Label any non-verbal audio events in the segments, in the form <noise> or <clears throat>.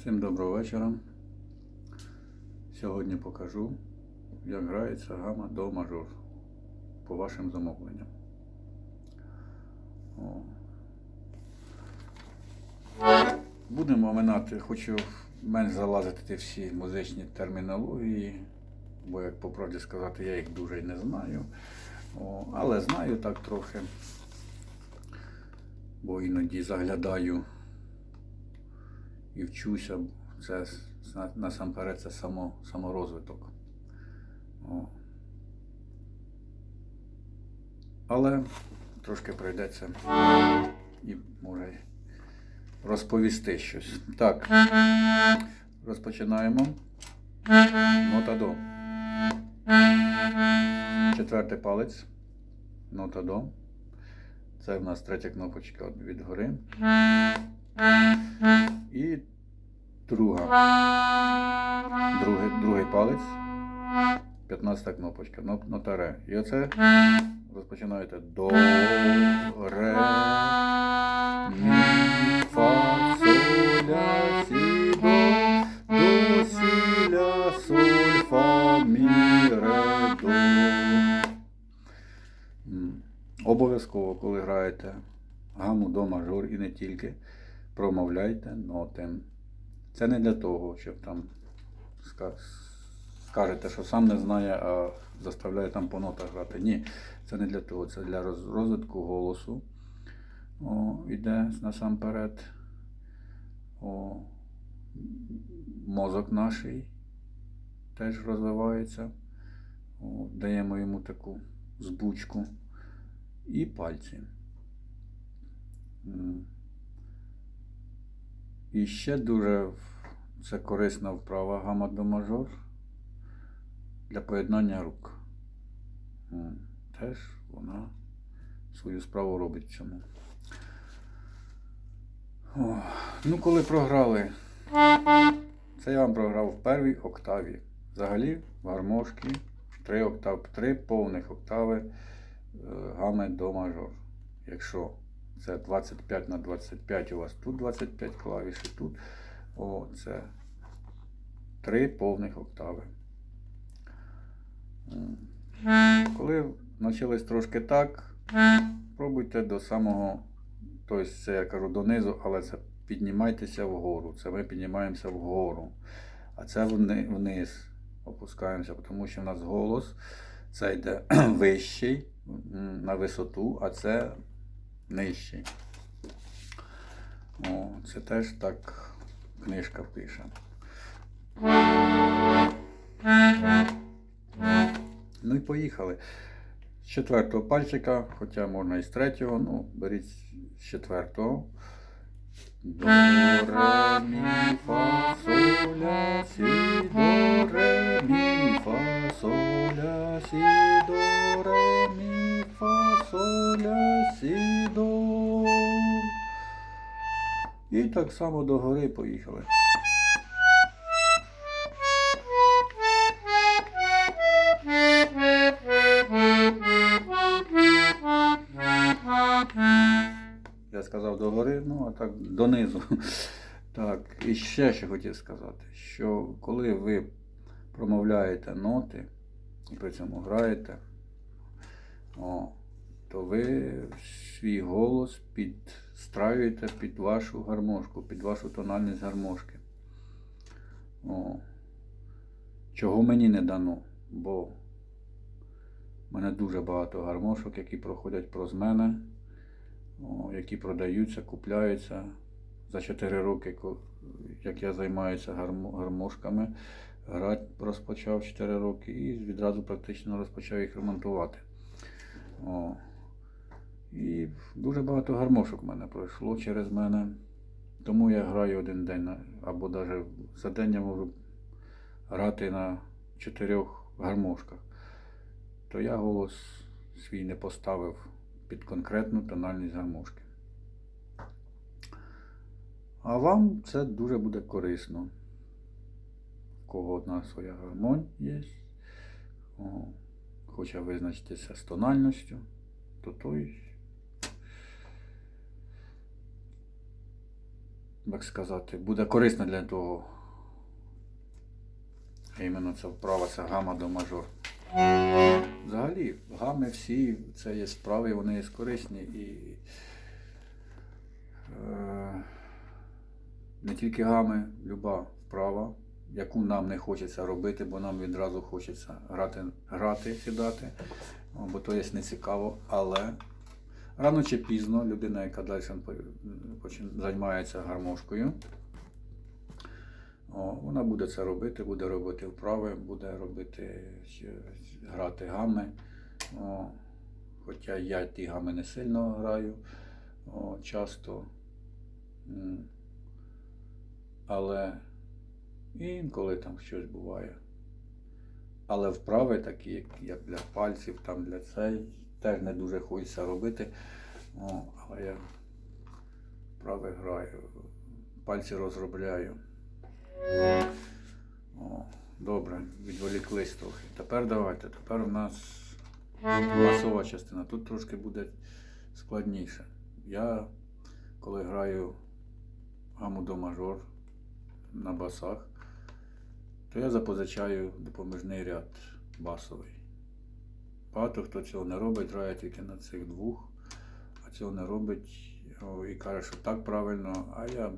Всім доброго вечора. Сьогодні покажу, як грається гама до мажор по вашим замовленням. О. Будемо оминати, хочу менш залазити всі музичні термінології, бо, як по правді сказати, я їх дуже й не знаю. О, але знаю так трохи, бо іноді заглядаю і вчуся. Це насамперед це само, саморозвиток. О. Але трошки прийдеться і може розповісти щось. Так, розпочинаємо. Нота до. Четвертий палець. Нота до. Це в нас третя кнопочка від гори. І друга. Другий, другий палець. 15 кнопочка. Нот- Нота ре. І оце розпочинаєте до, ре, мі, фа, соль, сі, до, до, сі, ля, соль, фа, мі, ре, до. Обов'язково, коли граєте гаму до мажор і не тільки, промовляйте ноти. Це не для того, щоб там скажете, що сам не знає, а заставляє там по нотах грати. Ні, це не для того, це для розвитку голосу. О, іде насамперед. О, мозок наш теж розвивається. О, даємо йому таку збучку. І пальці. І ще дуже це корисна вправа гама до мажор для поєднання рук. Теж вона свою справу робить цьому. О, ну, коли програли, це я вам програв в первій октаві. Взагалі в гармошки три октав, три повних октави е, гами до мажор. Якщо це 25 на 25, у вас тут 25 клавіш і тут. О, це три повних октави. Коли навчились трошки так, пробуйте до самого, тобто це я кажу донизу, але це піднімайтеся вгору. Це ми піднімаємося вгору. А це вниз опускаємося, тому що в нас голос це йде <clears throat> вищий на висоту, а це нижчий. О, це теж так книжка пише. Ну і поїхали. З четвертого пальчика, хоча можна і з третього, ну, беріть з четвертого. До, ре, мі, фа, соль, сі, І так само до гори поїхали. Я сказав до гори, ну а так донизу. <laughs> Так, і ще що хотів сказати, що коли ви промовляєте ноти і при цьому граєте, о, то ви свій голос підстраюєте під вашу гармошку, під вашу тональність гармошки. О, чого мені не дано, бо в мене дуже багато гармошок, які проходять проз мене о, які продаються, купляються. За 4 роки, як я займаюся гармошками, грати розпочав 4 роки і відразу практично розпочав їх ремонтувати. О. І дуже багато гармошок в мене пройшло через мене. Тому я граю один день або навіть за день я можу грати на чотирьох гармошках. То я голос свій не поставив під конкретну тональність гармошки. А вам це дуже буде корисно. У кого одна своя гармонь є, хоче визначитися з тональністю, то той як сказати, буде корисна для того. Іменно ця вправа, це гама до мажор. Взагалі, гами всі, це є справи, вони є корисні і е, не тільки гами, люба вправа, яку нам не хочеться робити, бо нам відразу хочеться грати, грати сідати, бо то є не цікаво, але рано чи пізно людина, яка далі займається гармошкою, о, вона буде це робити, буде робити вправи, буде робити грати гами. О, хоча я ті гами не сильно граю о, часто. Але інколи там щось буває. Але вправи такі, як, для пальців, там для цей, теж не дуже хочеться робити. О, але я вправи граю, пальці розробляю. О, добре, відволіклись трохи. Тепер давайте. Тепер у нас басова частина. Тут трошки буде складніше. Я, коли граю гаму до мажор на басах, то я запозичаю допоміжний ряд басовий. Багато хто цього не робить, грає тільки на цих двох, а цього не робить і каже, що так правильно, а я,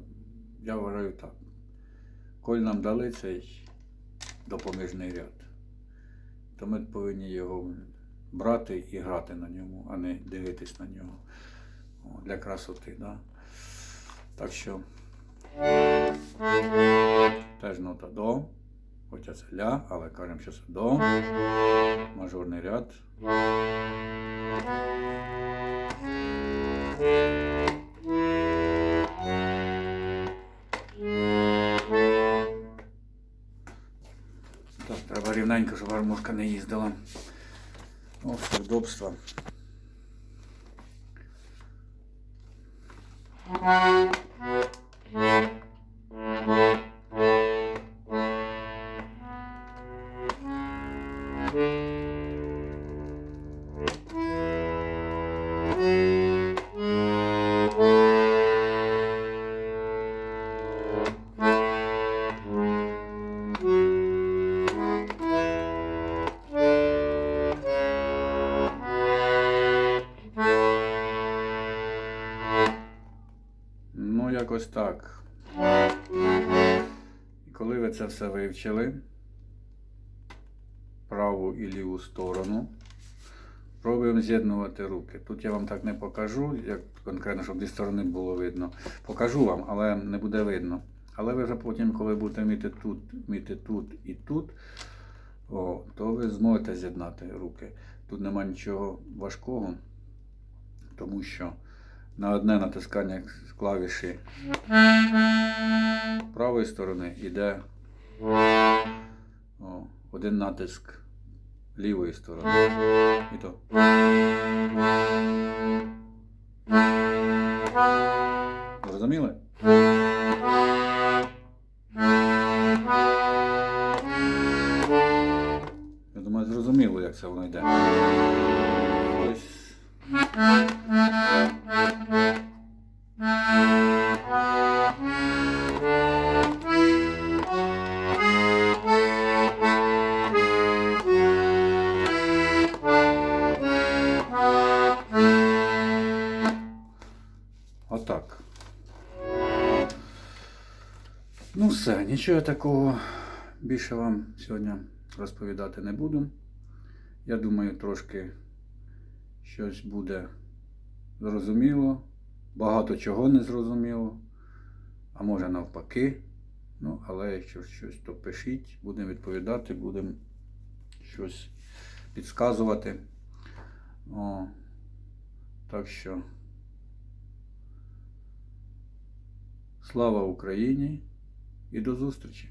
я вважаю так. Коль нам дали цей допоміжний ряд, то ми повинні його брати і грати на ньому, а не дивитись на нього для красоти. Да? Так що теж нота до, хоча це ля, але кажемо, що це до, мажорний ряд. Так, треба рівненько, щоб гармошка не їздила. О, все удобство. Ну, якось так. І коли ви це все вивчили, праву і ліву сторону, пробуємо з'єднувати руки. Тут я вам так не покажу, як конкретно, щоб зі сторони було видно. Покажу вам, але не буде видно. Але ви вже потім, коли будете вміти тут, вміти тут і тут, о, то ви зможете з'єднати руки. Тут нема нічого важкого, тому що на одне натискання клавіші правої сторони йде один натиск лівої сторони. І то. Зрозуміли? Я думаю, зрозуміло, як це воно йде. Ось. Ну все, нічого такого більше вам сьогодні розповідати не буду. Я думаю, трошки щось буде зрозуміло, багато чого не зрозуміло, а може навпаки. Ну, але якщо щось, то пишіть, будемо відповідати, будемо щось підказувати. О, так що. Слава Україні і до зустрічі!